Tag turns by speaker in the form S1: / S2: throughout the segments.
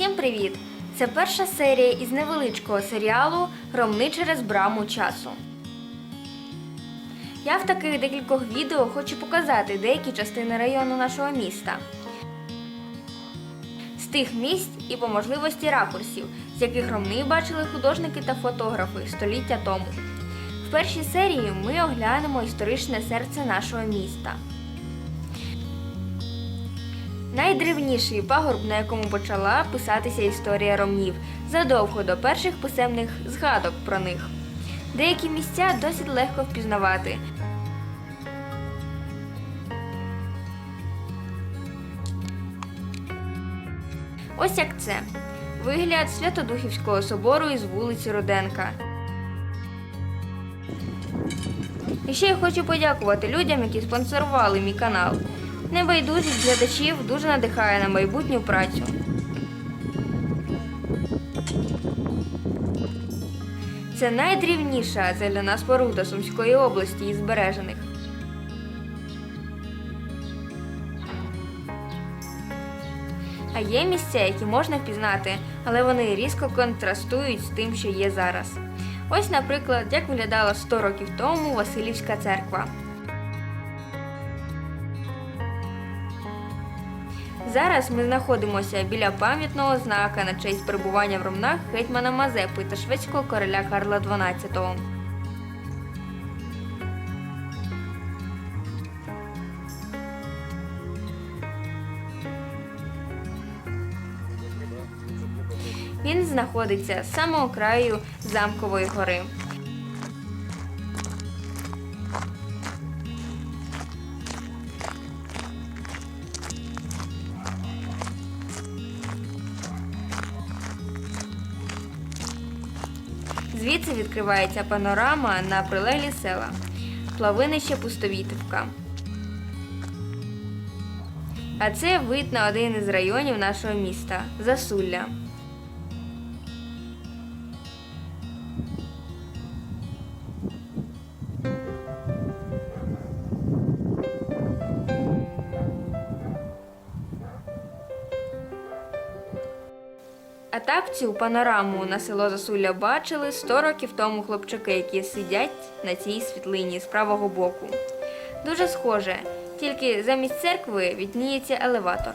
S1: Усім привіт! Це перша серія із невеличкого серіалу Ромни через браму часу. Я в таких декількох відео хочу показати деякі частини району нашого міста. З тих місць і по можливості ракурсів, з яких ромни бачили художники та фотографи століття тому. В першій серії ми оглянемо історичне серце нашого міста. Найдревніший пагорб, на якому почала писатися історія ромнів, задовго до перших писемних згадок про них. Деякі місця досить легко впізнавати. Ось як це. Вигляд Святодухівського собору із вулиці Руденка. І ще я хочу подякувати людям, які спонсорували мій канал. Небайдужість глядачів дуже надихає на майбутню працю. Це найдрівніша зеляна споруда Сумської області із збережених. А є місця, які можна впізнати, але вони різко контрастують з тим, що є зараз. Ось, наприклад, як виглядала 100 років тому Василівська церква. Зараз ми знаходимося біля пам'ятного знака на честь перебування в Ромнах гетьмана Мазепи та шведського короля Карла XII. Він знаходиться з самого краю замкової гори. Звідси відкривається панорама на прилеглі села, плавинище Пустовітівка. А це вид на один із районів нашого міста Засулля. А так цю панораму на село Засулля бачили 100 років тому хлопчики, які сидять на цій світлині з правого боку. Дуже схоже, тільки замість церкви відніється елеватор.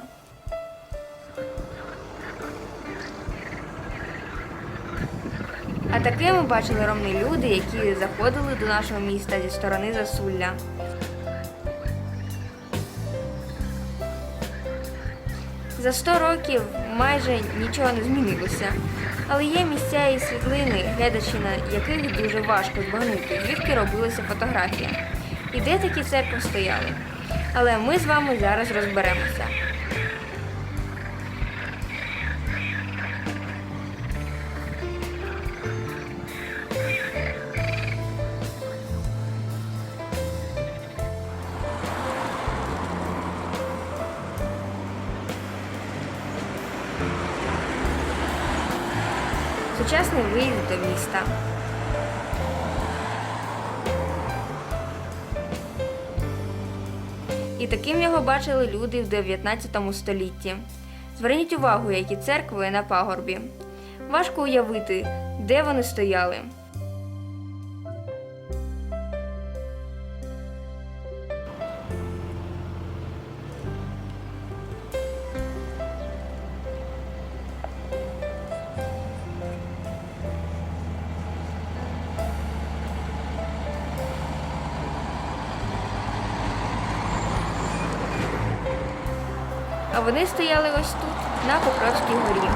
S1: А такими бачили ромни люди, які заходили до нашого міста зі сторони Засулля. За 100 років майже нічого не змінилося. Але є місця і світлини, глядачі на яких дуже важко збагнути, звідки робилася фотографія. І де такі церкви стояли. Але ми з вами зараз розберемося. Сучасний виїзд до міста. І таким його бачили люди в 19 столітті. Зверніть увагу, які церкви на пагорбі. Важко уявити, де вони стояли. А вони стояли ось тут, на Покровській горі.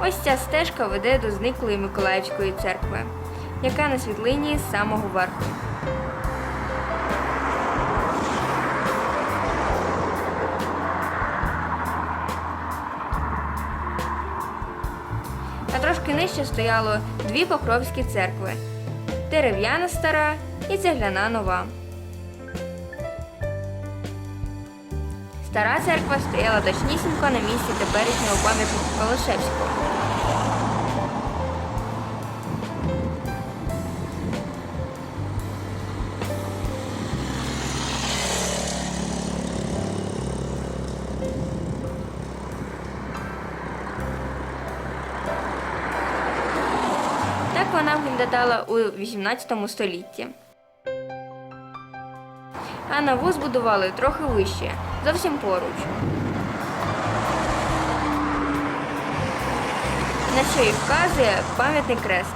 S1: Ось ця стежка веде до зниклої Миколаївської церкви, яка на світлині з самого верху. А трошки нижче стояло дві покровські церкви дерев'яна стара і цегляна нова. Стара церква стояла точнісінько на місці теперішнього пам'ятника Колошевського. Так вона виглядала у 18 столітті. А нову збудували трохи вище зовсім поруч. На що й вказує пам'ятний крест.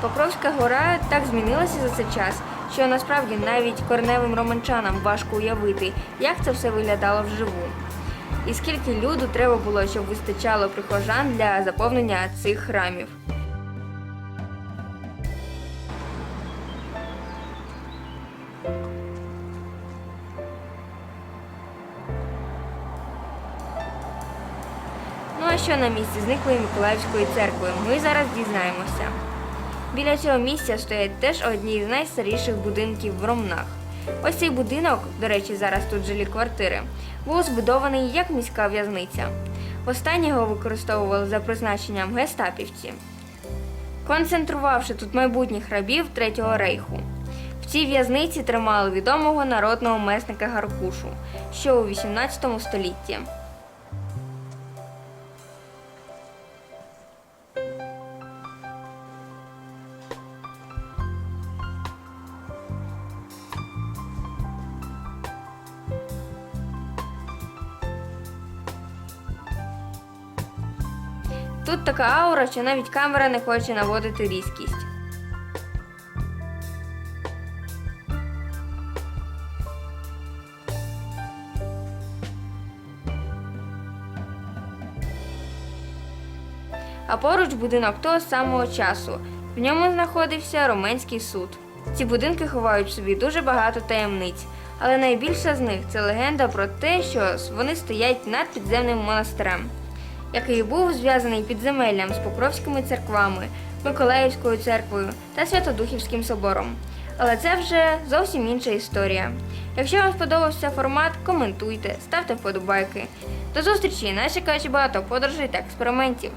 S1: Покровська гора так змінилася за цей час, що насправді навіть корневим романчанам важко уявити, як це все виглядало вживу. І скільки люду треба було, щоб вистачало прихожан для заповнення цих храмів. Що на місці зниклої Миколаївської церкви? Ми зараз дізнаємося. Біля цього місця стоять теж одні з найстаріших будинків в Ромнах. Ось цей будинок, до речі, зараз тут жилі квартири, був збудований як міська в'язниця. Востаннє його використовували за призначенням гестапівці, концентрувавши тут майбутніх рабів Третього рейху. В цій в'язниці тримали відомого народного месника Гаркушу, що у 18 столітті. Тут така аура, що навіть камера не хоче наводити різкість. А поруч будинок того самого часу. В ньому знаходився Роменський суд. Ці будинки ховають в собі дуже багато таємниць, але найбільша з них це легенда про те, що вони стоять над підземним монастирем який був зв'язаний підземеллям з Покровськими церквами, Миколаївською церквою та Святодухівським собором. Але це вже зовсім інша історія. Якщо вам сподобався формат, коментуйте, ставте вподобайки. До зустрічі! Нас чекають багато подорожей та експериментів.